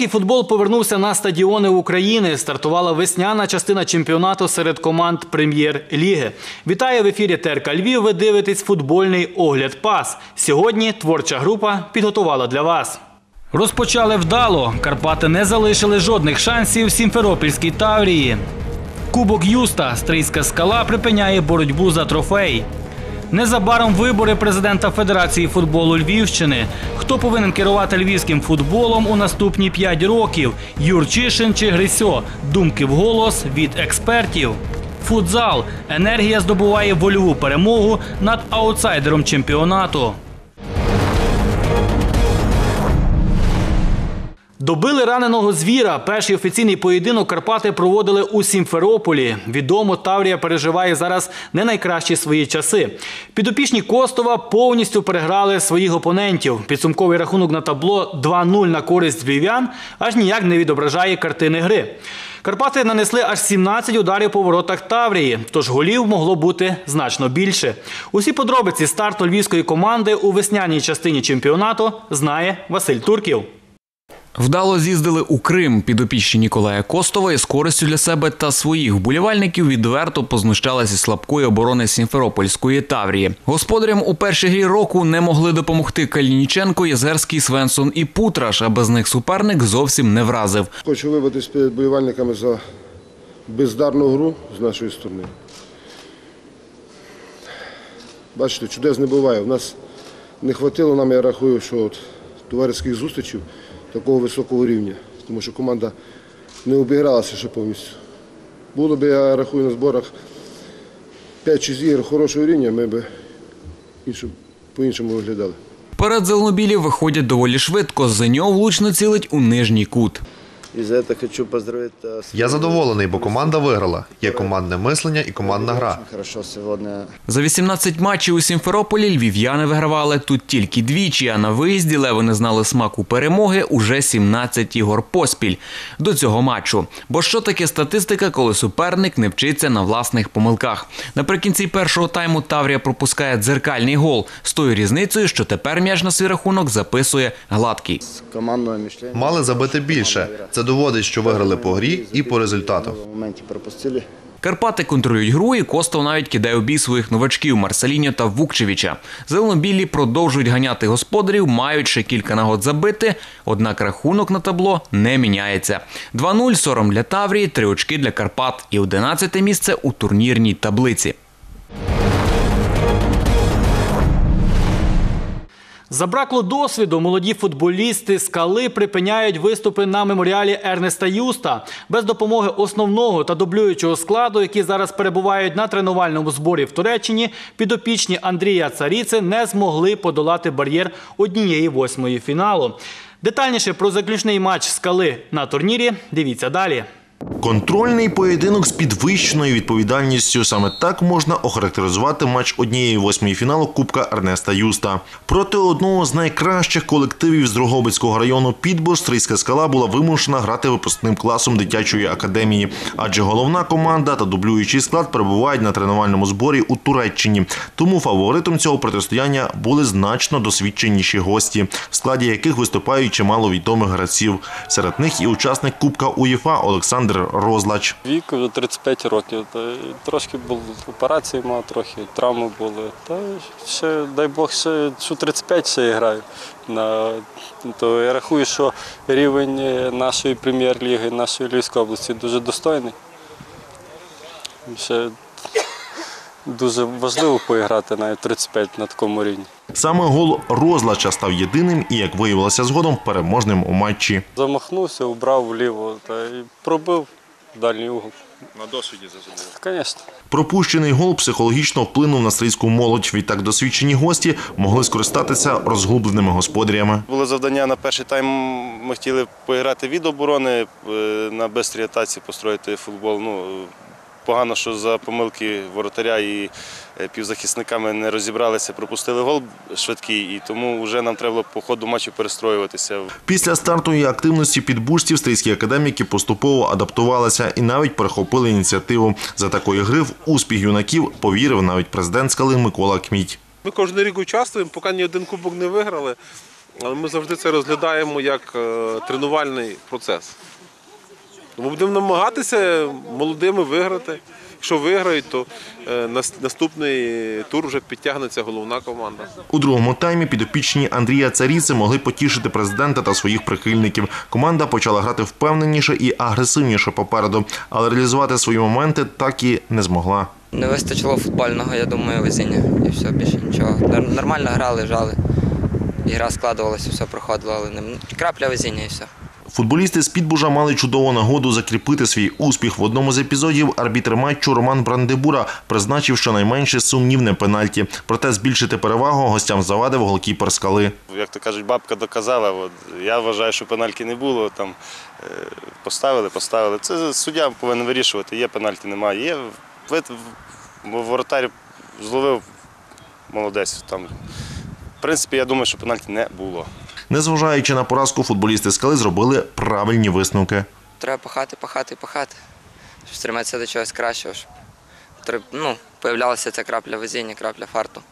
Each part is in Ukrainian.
Великий футбол повернувся на стадіони України. Стартувала весняна частина чемпіонату серед команд прем'єр-ліги. Вітаю в ефірі Терка Львів. Ви дивитесь футбольний огляд пас. Сьогодні творча група підготувала для вас. Розпочали вдало. Карпати не залишили жодних шансів Сімферопільській Таврії. Кубок Юста Стрийська скала припиняє боротьбу за трофей. Незабаром вибори президента Федерації футболу Львівщини. Хто повинен керувати львівським футболом у наступні 5 років? Юрчишин чи Грисьо? Думки вголос від експертів. Футзал. Енергія здобуває вольову перемогу над аутсайдером чемпіонату. Добили раненого звіра. Перший офіційний поєдинок Карпати проводили у Сімферополі. Відомо, Таврія переживає зараз не найкращі свої часи. Підопічні Костова повністю переграли своїх опонентів. Підсумковий рахунок на табло 2-0 на користь львів'ян аж ніяк не відображає картини гри. Карпати нанесли аж 17 ударів по воротах Таврії, тож голів могло бути значно більше. Усі подробиці старту львівської команди у весняній частині чемпіонату знає Василь Турків. Вдало з'їздили у Крим. Підопічні Ніколая Костова із користю для себе та своїх вболівальників відверто познущалися слабкої оборони Сімферопольської Таврії. Господарям у першій грі року не могли допомогти Калініченко, Язерський, Свенсон і Путраш, а без них суперник зовсім не вразив. Хочу вибатись перед болівальниками за бездарну гру з нашої сторони. Бачите, чудес не буває. У нас не хватило нам, я рахую, що от товариських зустрічей такого високого рівня, тому що команда не обігралася ще повністю. Було б, я рахую, на зборах 5-6 ігор хорошого рівня, ми б по-іншому виглядали. Перед зеленобілі виходять доволі швидко. За нього влучно цілить у нижній кут. И за это хочу поздравить. э, с- Я задоволений, бо команда виграла. Є командне мислення і командна гра. Очень Хорошо сегодня. За 18 матчів у Сімферополі львів'яни вигравали тут тільки двічі, а на виїзді леви не знали смаку перемоги уже 17 ігор поспіль до цього матчу. Бо що таке статистика, коли суперник не вчиться на власних помилках? Наприкінці першого тайму Таврія пропускає дзеркальний гол з тою різницею, що тепер м'яч на свій рахунок записує гладкий. Командное мышление. Мали забити більше. Це доводить, що виграли по грі і по результату. Карпати контролюють гру, і Костов навіть кидає у бій своїх новачків Марселіньо та Вукчевича. Зеленобілі продовжують ганяти господарів, мають ще кілька нагод забити, однак рахунок на табло не міняється. 2-0 сором для Таврії, три очки для Карпат і 11 місце у турнірній таблиці. Забракло досвіду. Молоді футболісти скали припиняють виступи на меморіалі Ернеста Юста без допомоги основного та дублюючого складу, які зараз перебувають на тренувальному зборі в Туреччині. Підопічні Андрія Царіци не змогли подолати бар'єр однієї восьмої фіналу. Детальніше про заключний матч скали на турнірі. Дивіться далі. Контрольний поєдинок з підвищеною відповідальністю. Саме так можна охарактеризувати матч однієї восьмої фіналу Кубка Ернеста Юста. Проти одного з найкращих колективів з Дрогобицького району Підбор Стрийська скала була вимушена грати випускним класом дитячої академії, адже головна команда та дублюючий склад перебувають на тренувальному зборі у Туреччині. Тому фаворитом цього протистояння були значно досвідченіші гості, в складі яких виступають чимало відомих гравців. Серед них і учасник Кубка УЄФА Олександр Розлач. Вік вже 35 років. Трошки були операції мав, трохи травми були. Та ще, дай Бог, ще що 35 ще граю. На, то я рахую, що рівень нашої прем'єр-ліги, нашої Львівської області дуже достойний. Ще дуже важливо поіграти навіть 35 на такому рівні. Саме гол Розлача став єдиним і, як виявилося згодом, переможним у матчі. Замахнувся, убрав вліво та й пробив дальній угол. На досвіді зазуміло. Звісно. Пропущений гол психологічно вплинув на стрийську молодь. Відтак досвідчені гості могли скористатися розгубленими господарями. Було завдання на перший тайм. Ми хотіли поіграти від оборони е, на бистрій атаці, построїти футбол. Ну, погано, що за помилки воротаря і е, півзахисниками не розібралися, пропустили гол швидкий, і тому вже нам треба було по ходу матчу перестроюватися. Після стартової активності підбурстів стрийські академіки поступово адаптувалися і навіть перехопили ініціативу. За такої гри в успіх юнаків повірив навіть президент скали Микола Кміть. Ми кожен рік участвуємо, поки ні один кубок не виграли. але ми завжди це розглядаємо як е, тренувальний процес. Тому будемо намагатися молодими виграти. Якщо виграють, то е, наступний тур вже підтягнеться головна команда. У другому таймі підопічні Андрія Царіци могли потішити президента та своїх прихильників. Команда почала грати впевненіше і агресивніше попереду, але реалізувати свої моменти так і не змогла. Не вистачило футбольного, я думаю, везіння. І все, більше нічого. Нор- Нормально грали, жали. Ігра складувалася, все проходило, але не... крапля везіння і все. Футболісти з Підбужа мали чудову нагоду закріпити свій успіх. В одному з епізодів арбітр матчу Роман Брандебура призначив щонайменше сумнівне пенальті. Проте збільшити перевагу гостям завадив голкіпер скали. Як то кажуть, бабка доказала. Я вважаю, що пенальки не було. Там, е, поставили, поставили. Це суддя повинен вирішувати. Є пенальті, немає. Є воротар зловив молодець. Там, в принципі, я думаю, що пенальті не було. Незважаючи на поразку, футболісти скали зробили правильні висновки. Треба пахати, пахати, пахати. Щоб стремитися до чогось кращого. Щоб ну, появлялася ця крапля везіння, крапля фарту.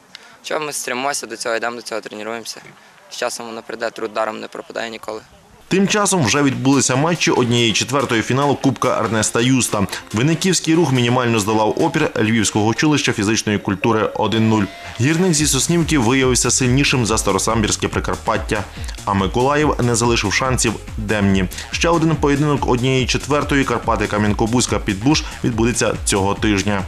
Чого ми стремимося до цього, йдемо до цього, тренуємося. З часом воно прийде, труд даром не пропадає ніколи. Тим часом вже відбулися матчі однієї четвертої фіналу Кубка Ернеста Юста. Винниківський рух мінімально здолав опір Львівського училища фізичної культури 1-0. Гірник зі Соснівки виявився сильнішим за Старосамбірське Прикарпаття. А Миколаїв не залишив шансів Демні. Ще один поєдинок однієї четвертої Карпати Кам'янкобузька Підбуш відбудеться цього тижня.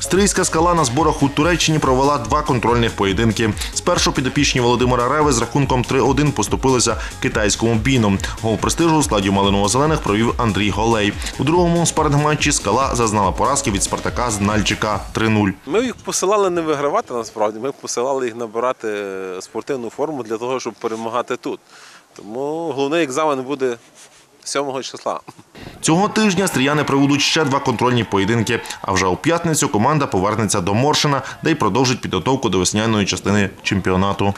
Стрийська скала на зборах у Туреччині провела два контрольних поєдинки. Спершу підопічні Володимира Реви з рахунком 3-1 поступилися китайському біну. Гол престижу у складі малиново-зелених провів Андрій Голей. У другому спартматчі скала зазнала поразки від Спартака з Нальчика 3-0. Ми їх посилали не вигравати насправді, ми посилали їх набирати е, спортивну форму для того, щоб перемагати тут. Тому головний екзамен буде 7 числа. Цього тижня стріяни проведуть ще два контрольні поєдинки. А вже у п'ятницю команда повернеться до Моршина, де й продовжить підготовку до весняної частини чемпіонату.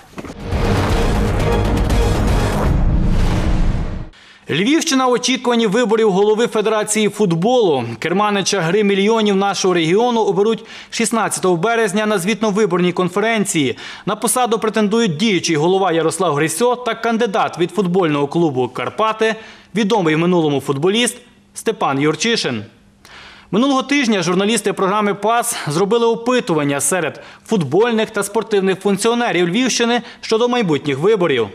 Львівщина в очікуванні виборів голови Федерації футболу. Керманича гри мільйонів нашого регіону оберуть 16 березня на звітно-виборній конференції. На посаду претендують діючий голова Ярослав Грисьо та кандидат від футбольного клубу Карпати, відомий в минулому футболіст Степан Юрчишин. Минулого тижня журналісти програми ПАС зробили опитування серед футбольних та спортивних функціонерів Львівщини щодо майбутніх виборів.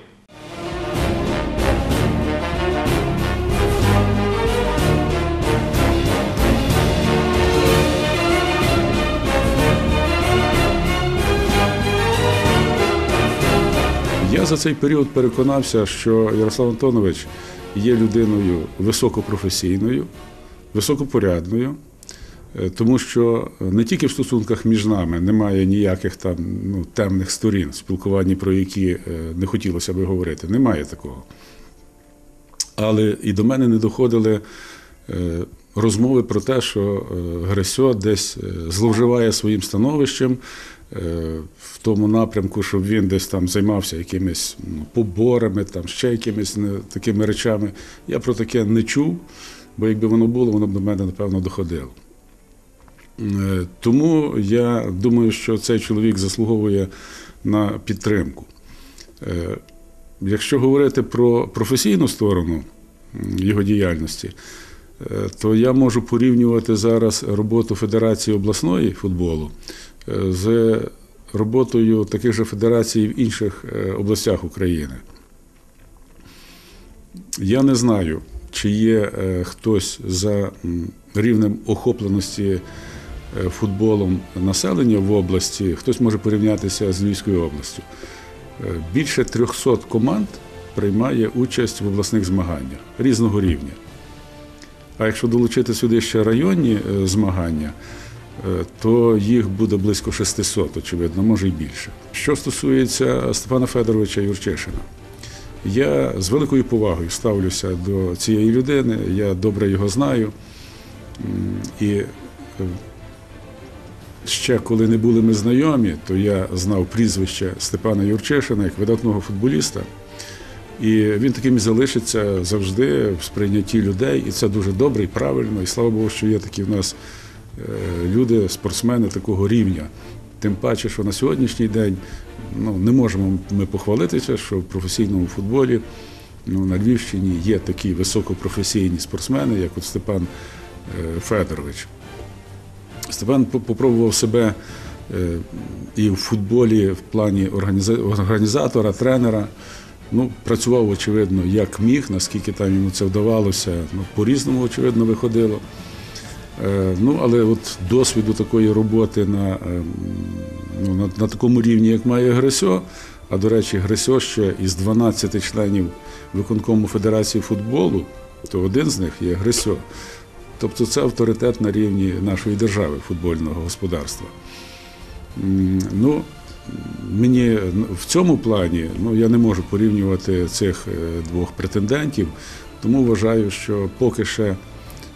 Я за цей період переконався, що Ярослав Антонович є людиною високопрофесійною, високопорядною, е, тому що не тільки в стосунках між нами немає ніяких там ну, темних сторін, спілкуванні про які е, не хотілося би говорити. Немає такого. Але і до мене не доходили е, розмови про те, що Гресьо десь зловживає своїм становищем в тому напрямку, щоб він десь там займався якимись ну, поборами, там ще якимись такими речами. Я про таке не чув, бо якби воно було, воно б до мене напевно доходило. Е, Тому я думаю, що цей чоловік заслуговує на підтримку. Е, Якщо говорити про професійну сторону його діяльності, е, то я можу порівнювати зараз роботу Федерації обласної футболу е, з роботою таких же федерацій в інших е, областях України. Я не знаю, чи є е, хтось за рівнем охопленості е, футболом населення в області, хтось може порівнятися з Львівською областю. Більше 300 команд приймає участь в обласних змаганнях різного рівня. А якщо долучити сюди ще районні змагання, то їх буде близько 600, очевидно, може й більше. Що стосується Степана Федоровича Юрчишина, я з великою повагою ставлюся до цієї людини, я добре його знаю. І е, ще коли не були ми знайомі, то я знав прізвище Степана Юрчишина як видатного футболіста. І він таким і залишиться завжди в сприйнятті людей, і це дуже добре і правильно. І слава Богу, що є такі в нас е, люди, спортсмени такого рівня. Тим паче, що на сьогоднішній день ну, не можемо ми похвалитися, що в професійному футболі ну, на Львівщині є такі високопрофесійні спортсмени, як от Степан е, Федорович. Степан по- попробував себе е, і в футболі в плані організатора, тренера. Ну, працював, очевидно, як міг, наскільки там йому це вдавалося, ну, по-різному, очевидно, виходило. Е, Ну, але от досвіду такої роботи на, ем, ну, на, на такому рівні, як має Гресьо, а до речі, Гресьо ще із 12 членів виконкому Федерації футболу, то один з них є Гресьо. Тобто це авторитет на рівні нашої держави футбольного господарства. Ну, мені в цьому плані ну, я не можу порівнювати цих е, двох претендентів, тому вважаю, що поки ще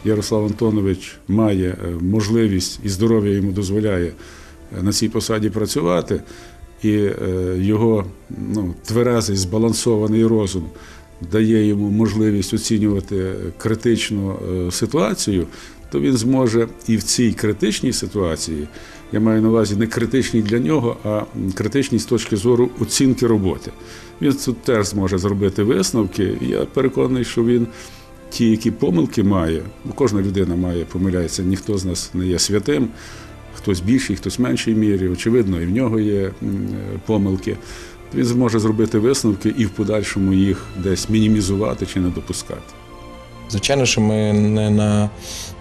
Ярослав Антонович має е, можливість і здоров'я йому дозволяє е, на цій посаді працювати, і е, його ну, тверезий, збалансований розум дає йому можливість оцінювати критичну ситуацію, то він зможе і в цій критичній ситуації, я маю на увазі не критичній для нього, а критичній з точки зору оцінки роботи. Він тут теж зможе зробити висновки. і Я переконаний, що він ті, які помилки має, бо кожна людина має помиляється, ніхто з нас не є святим, хтось більший, хтось меншій мірі. Очевидно, і в нього є е, помилки. Він зможе зробити висновки і в подальшому їх десь мінімізувати чи не допускати. Звичайно, що ми не на,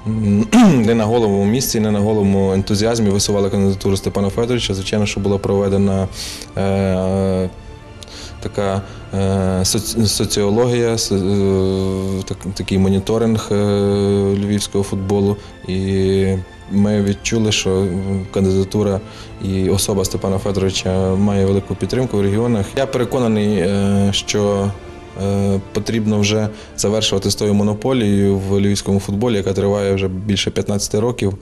не на головому місці, не на головому ентузіазмі висували кандидатуру Степана Федоровича. Звичайно, що була проведена е, така е, соціологія, со- е, так, такий моніторинг е, львівського футболу. І ми відчули, що кандидатура і особа Степана Федоровича має велику підтримку в регіонах. Я переконаний, що потрібно вже завершувати з тою монополією в львівському футболі, яка триває вже більше 15 років.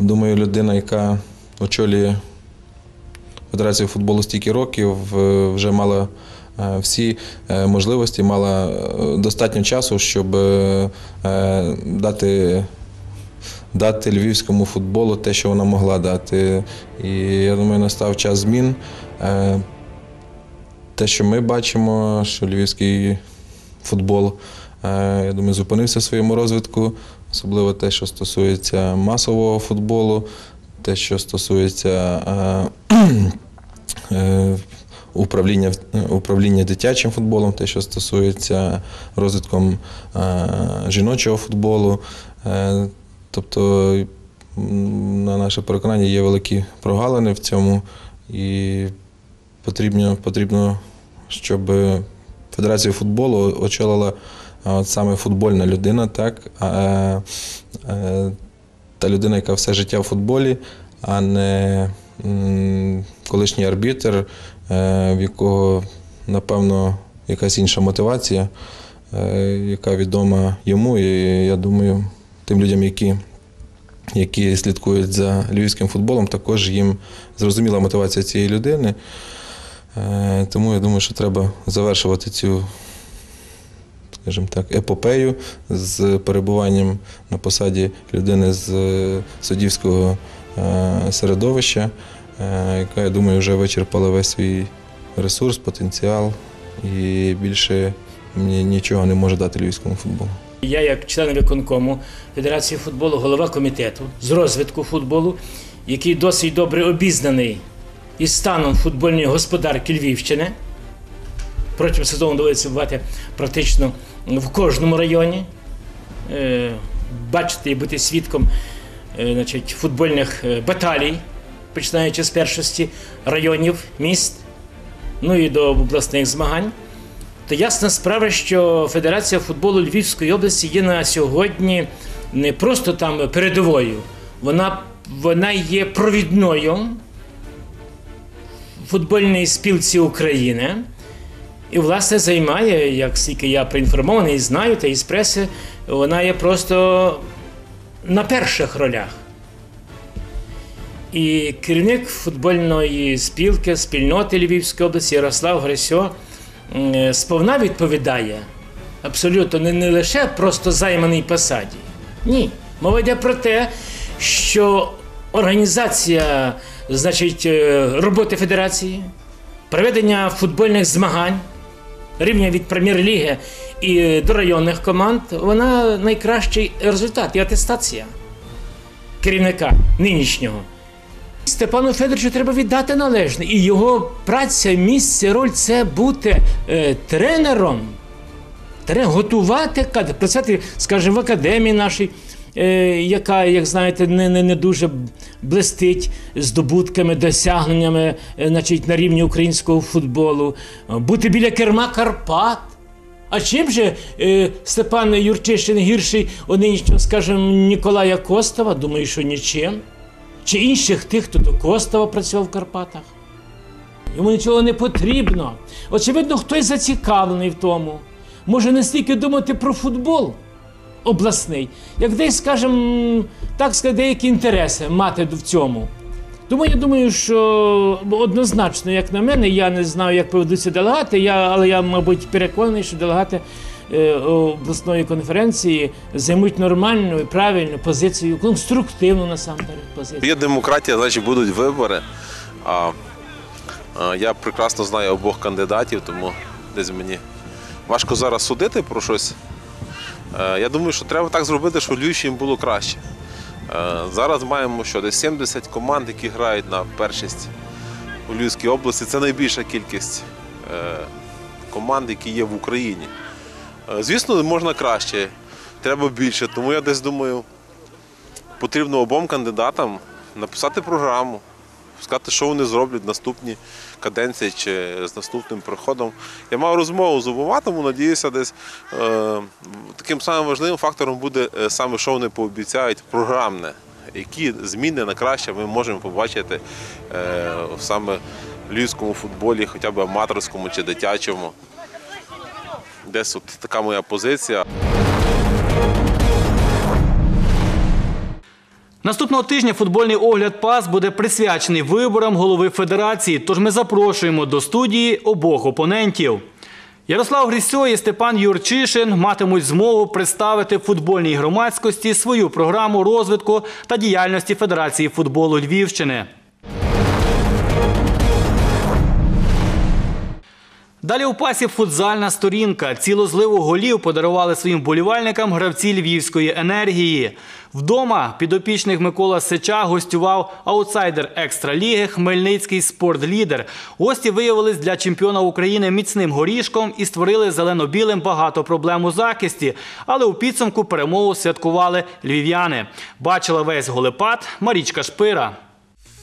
Думаю, людина, яка очолює Федерацію футболу стільки років, е, вже мала е, всі е, можливості, мала достатньо часу, щоб дати дати львівському футболу те, що вона могла дати. І я думаю, настав час змін. Те, що ми бачимо, що львівський футбол, я думаю, зупинився в своєму розвитку, особливо те, що стосується масового футболу, те, що стосується е, е, управління, управління дитячим футболом, те, що стосується розвитком е, жіночого футболу. Тобто, на наше переконання, є великі прогалини в цьому, і потрібно, потрібно щоб Федерацію футболу очолила от саме футбольна людина, так? Та людина, яка все життя в футболі, а не колишній арбітр, е, в якого, напевно, якась інша мотивація, е, яка відома йому, і я думаю, тим людям, які, які слідкують за львівським футболом, також їм зрозуміла мотивація цієї людини. Е, Тому я думаю, що треба завершувати цю, скажімо так, епопею з перебуванням на посаді людини з е, суддівського е, середовища, е, яка, я думаю, вже вичерпала весь свій ресурс, потенціал і більше ні- нічого не може дати львівському футболу. Я, як член виконкому Федерації футболу, голова комітету з розвитку футболу, який досить добре обізнаний із станом футбольної господарки Львівщини. Протягом сезону доводиться бувати практично в кожному районі. Е, Бачити і бути свідком е, значить, футбольних е, баталій, починаючи з першості районів, міст, ну і до обласних змагань. То ясна справа, що Федерація футболу Львівської області є на сьогодні не просто там передовою, вона, вона є провідною в футбольній спілці України. І, власне, займає, як скільки я проінформований знаю, та із преси, вона є просто на перших ролях. І керівник футбольної спілки, спільноти Львівської області Ярослав Гресьо сповна відповідає абсолютно не, не лише просто займаній посаді. Ні. Мова йде про те, що організація значить, е, роботи федерації, проведення футбольних змагань рівня від прем'єр-ліги і до районних команд, вона найкращий результат і атестація керівника нинішнього. Степану Федоровичу треба віддати належне. І його праця, місце, роль це бути е, тренером. Треба готувати кадр, працювати, скажімо, в академії нашій, е, яка, як знаєте, не, не, не дуже блистить здобутками, досягненнями е, значить, на рівні українського футболу, бути біля керма Карпат. А чим же е, Степан Юрчишин гірший у нинішнього, скажімо, Ніколая Костова? Думаю, що нічим. Чи інших тих, хто до Костова працював в Карпатах? Йому нічого не потрібно. Очевидно, хтось зацікавлений в тому. Може не стільки думати про футбол обласний, як десь, скажімо, так сказати, деякі інтереси мати в цьому. Тому я думаю, що однозначно, як на мене, я не знаю, як поведуться делегати, я, але я, мабуть, переконаний, що делегати е, обласної конференції займуть нормальну і правильну позицію, конструктивну насамперед позицію. Є демократія, значить будуть вибори. А, а я прекрасно знаю обох кандидатів, тому десь мені важко зараз судити про щось. Е, Я думаю, що треба так зробити, щоб Львівщині було краще. Е, Зараз маємо що, десь 70 команд, які грають на першість у Львівській області. Це найбільша кількість е, команд, які є в Україні. Звісно, можна краще, треба більше. Тому я десь думаю, потрібно обом кандидатам написати програму, сказати, що вони зроблять наступні каденції чи з наступним приходом. Я мав розмову з обома, тому надіюся, десь е, таким самим важливим фактором буде е, саме, що вони пообіцяють, програмне. Які зміни на краще ми можемо побачити е, саме в львівському футболі, хоча б аматорському чи дитячому. Десь от така моя позиція. Наступного тижня футбольний огляд ПАС буде присвячений виборам голови федерації, тож ми запрошуємо до студії обох опонентів. Ярослав Грісьо і Степан Юрчишин матимуть змогу представити футбольній громадськості свою програму розвитку та діяльності Федерації футболу Львівщини. Далі у пасі футзальна сторінка. Цілу зливу голів подарували своїм болівальникам гравці львівської енергії. Вдома підопічних Микола Сича гостював аутсайдер екстраліги Хмельницький спортлідер. Гості виявились для чемпіона України міцним горішком і створили зелено-білим багато проблем у захисті. Але у підсумку перемогу святкували львів'яни. Бачила весь голепад Марічка Шпира.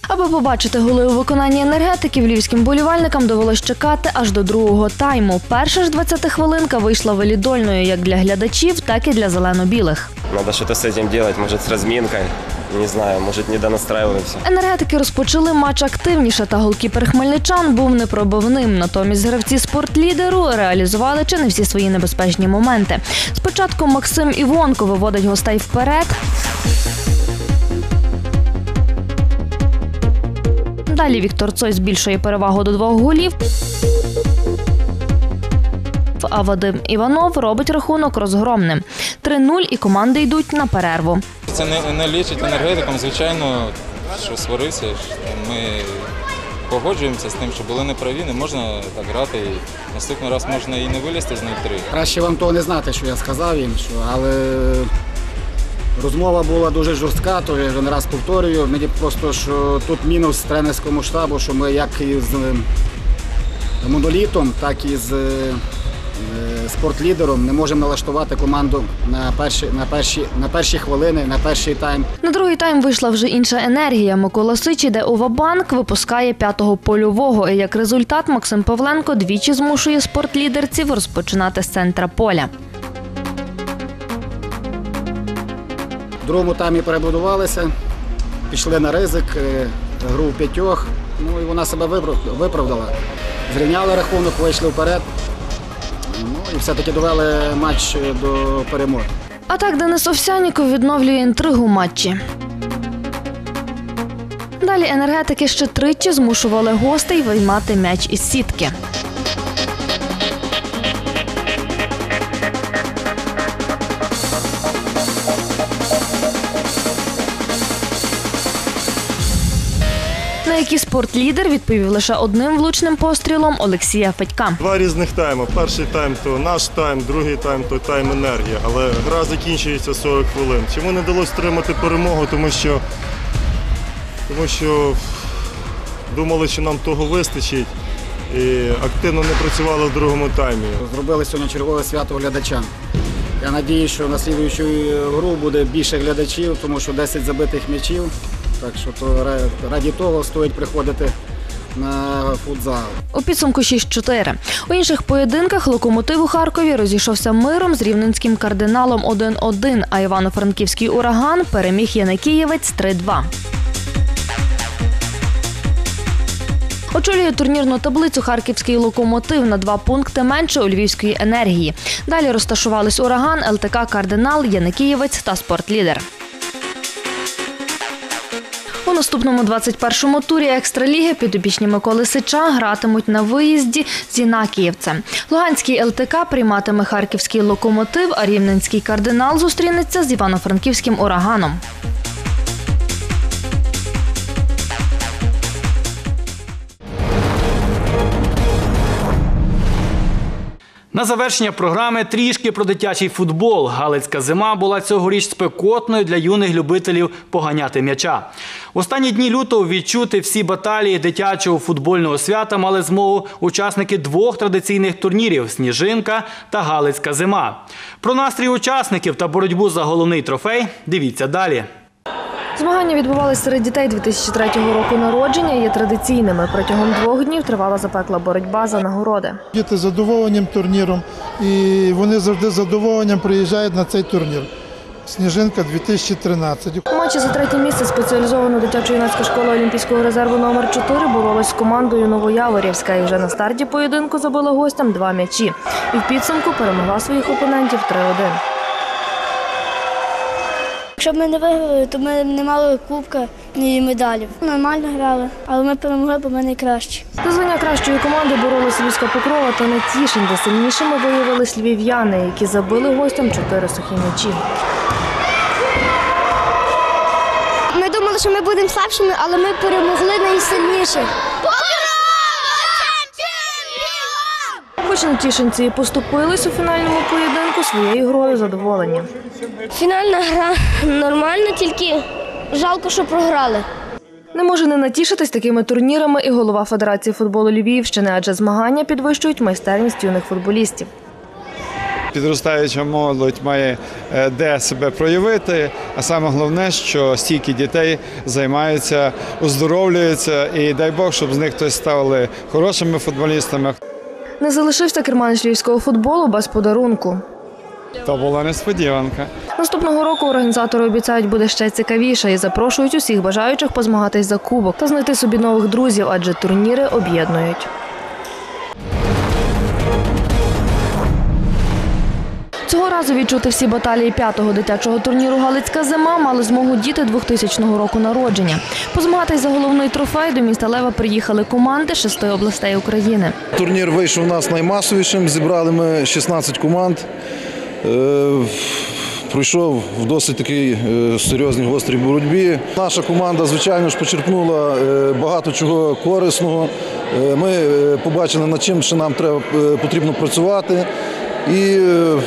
Аби побачити голи у виконанні енергетиків, львівським болівальникам довелось чекати аж до другого тайму. Перша ж 20-хвилинка вийшла валідольною як для глядачів, так і для зелено-білих. Надо что-то с этим делать, может, с разминкой. Не знаю, может, не донастраиваемся. Енергетики розпочали матч активніше, та голкіпер хмельничан був непробивним. Натомість гравці спортлідеру реалізували чи не всі свої небезпечні моменти. Спочатку Максим Івонко виводить гостей вперед. Далі Віктор Цой збільшує перевагу до двох голів. А Вадим Іванов робить рахунок розгромним. 3-0 і команди йдуть на перерву. Це не, не лічить енергетикам, звичайно, що сварився. Ми погоджуємося з тим, що були неправі, не можна так грати. І наступний раз можна і не вилізти з 0-3. Краще вам того не знати, що я сказав їм, що, але розмова була дуже жорстка, то я вже не раз повторюю. Мені просто що тут мінус тренерському штабу, що ми як із е, монолітом, так і з е, спортлідером не можемо налаштувати команду на перші, на перші, на перші хвилини, на перший тайм. На другий тайм вийшла вже інша енергія. Микола Сич іде у випускає п'ятого польового. І як результат Максим Павленко двічі змушує спортлідерців розпочинати з центра поля. В другому таймі перебудувалися, пішли на ризик, е, гру в п'ятьох. Ну і вона себе виправдала. Зрівняли рахунок, вийшли вперед. Ну і все-таки довели матч до перемоги. А так Денис Овсяніков відновлює інтригу матчі. Далі енергетики ще тричі змушували гостей виймати м'яч із сітки. І спортлідер відповів лише одним влучним пострілом Олексія Федька. Два різних тайми. Перший тайм то наш тайм, другий тайм то тайм енергія. Але гра закінчується 40 хвилин. Чому не вдалося отримати перемогу? Тому що, тому що думали, що нам того вистачить. І активно не працювали в другому таймі. Зробили сьогодні чергове свято глядачам. Я сподіваюся, що на слідуючу гру буде більше глядачів, тому що 10 забитих м'ячів. Так що то раді того стоїть приходити на футзал. У підсумку 6-4. У інших поєдинках локомотив у Харкові розійшовся миром з рівненським кардиналом 1-1, а Івано-Франківський ураган переміг Яникієвець 3-2. Очолює турнірну таблицю харківський локомотив на два пункти менше у львівської енергії. Далі розташувались ураган, ЛТК Кардинал, Яникієвець та спортлідер. Наступному 21-му турі екстраліги підопічні Миколи Сича гратимуть на виїзді з Інакіївцем. Луганський ЛТК прийматиме харківський локомотив, а рівненський кардинал зустрінеться з івано-франківським ураганом. На завершення програми трішки про дитячий футбол. Галицька зима була цьогоріч спекотною для юних любителів поганяти м'яча. В останні дні лютого відчути всі баталії дитячого футбольного свята мали змогу учасники двох традиційних турнірів Сніжинка та Галицька зима. Про настрій учасників та боротьбу за головний трофей дивіться далі. Змагання відбувалися серед дітей 2003 року народження і є традиційними. Протягом двох днів тривала запекла боротьба за нагороди. Діти задоволенням турніром, і вони завжди з задоволенням приїжджають на цей турнір. Сніжинка 2013. У матчі за третє місце спеціалізована дитячо-юнацька школа Олімпійського резерву номер 4 боролась з командою Новояворівська і вже на старті поєдинку забила гостям два м'ячі. І в підсумку перемогла своїх опонентів 3-1. Якщо б ми не виграли, то ми не мали кубка ні медалів. Нормально грали, але ми перемогли, бо ми найкращі. За звання кращої команди боролися Львівська Покрова та Нетішин, де сильнішими виявились львів'яни, які забили гостям чотири сухі м'ячі. Ми думали, що ми будемо слабшими, але ми перемогли найсильніших. Хоч і поступились у фінальному поєдинку своєю грою задоволені. Фінальна гра нормальна, тільки жалко, що програли. Не може не натішитись такими турнірами і голова Федерації футболу Львівщини, адже змагання підвищують майстерність юних футболістів. Підростаюча молодь має е, де себе проявити, а саме головне, що стільки дітей займаються, оздоровлюються, і дай Бог, щоб з них хтось ставили хорошими футболістами. Не залишився керманич львівського футболу без подарунку. То була несподіванка. Наступного року організатори обіцяють буде ще цікавіше і запрошують усіх бажаючих позмагатись за кубок та знайти собі нових друзів, адже турніри об'єднують. Разу відчути всі баталії п'ятого дитячого турніру Галицька зима мали змогу діти 2000 року народження. Позмагатись за головний трофей до міста Лева приїхали команди шести областей України. Турнір вийшов у нас наймасовішим. Зібрали ми 16 команд. Е, Пройшов в досить такій е, серйозній гострій боротьбі. Наша команда, звичайно ж, почерпнула е, багато чого корисного. Ми побачили, над чим ще нам треба потрібно працювати і е,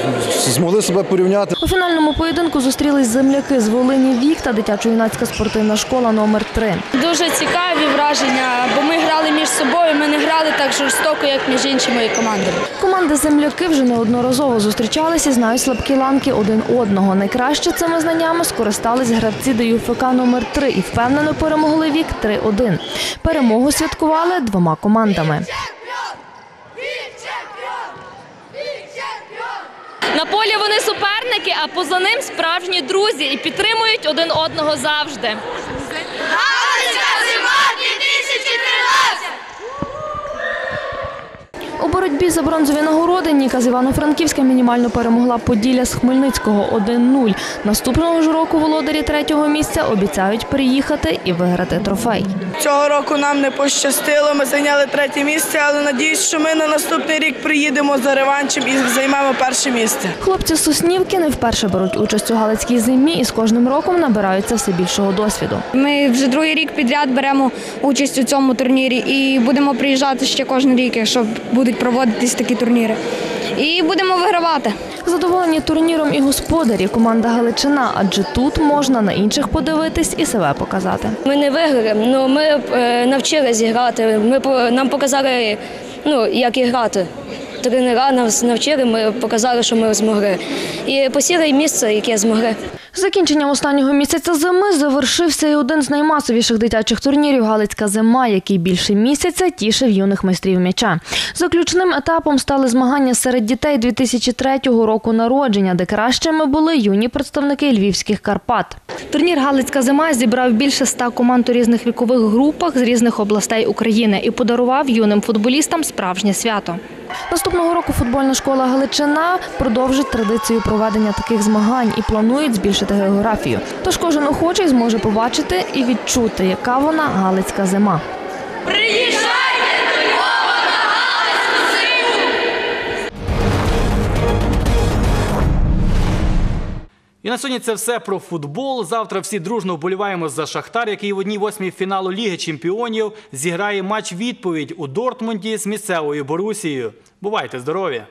змогли себе порівняти. У фінальному поєдинку зустрілись земляки з Волині Вік та дитячо-юнацька спортивна школа номер 3 Дуже цікаві враження, бо ми грали між собою, ми не грали так жорстоко, як між іншими командами. Команди земляки вже неодноразово зустрічалися і знають слабкі ланки один одного. Найкраще цими знаннями скористались гравці ДЮФК номер 3 і впевнено перемогли Вік 3-1. Перемогу святкували двома командами. На полі вони суперники, а поза ним справжні друзі і підтримують один одного завжди. Галицька зима 2013! У боротьбі за бронзові нагороди Ніка з Івано-Франківська мінімально перемогла Поділля з Хмельницького 1-0. Наступного ж року володарі третього місця обіцяють приїхати і виграти трофей. Цього року нам не пощастило, ми зайняли третє місце, але надіюсь, що ми на наступний рік приїдемо за реваншем і займемо перше місце. Хлопці з Соснівки не вперше беруть участь у галицькій зимі і з кожним роком набираються все більшого досвіду. Ми вже другий рік підряд беремо участь у цьому турнірі і будемо приїжджати ще кожен рік, якщо будуть проводитись такі турніри. І будемо вигравати. Задоволені турніром і господарі команда Галичина, адже тут можна на інших подивитись і себе показати. Ми не виграли, але ми е, навчилися грати. Ми по- нам показали, ну як і грати. Тренера нас навчили, ми показали, що ми змогли. І посіли місце, яке змогли. Закінченням останнього місяця зими завершився і один з наймасовіших дитячих турнірів Галицька зима, який більше місяця тішив юних майстрів м'яча. Заключним етапом стали змагання серед дітей 2003 року народження, де кращими були юні представники львівських Карпат. Турнір Галицька зима зібрав більше ста команд у різних вікових групах з різних областей України і подарував юним футболістам справжнє свято. Наступного року футбольна школа Галичина продовжить традицію проведення таких змагань і планують збільшити географію. Тож кожен охочий зможе побачити і відчути, яка вона Галицька зима. І на сьогодні це все про футбол. Завтра всі дружно вболіваємо за Шахтар, який в одній восьмій фіналу Ліги Чемпіонів зіграє матч відповідь у Дортмунді з місцевою Борусією. Бувайте здорові!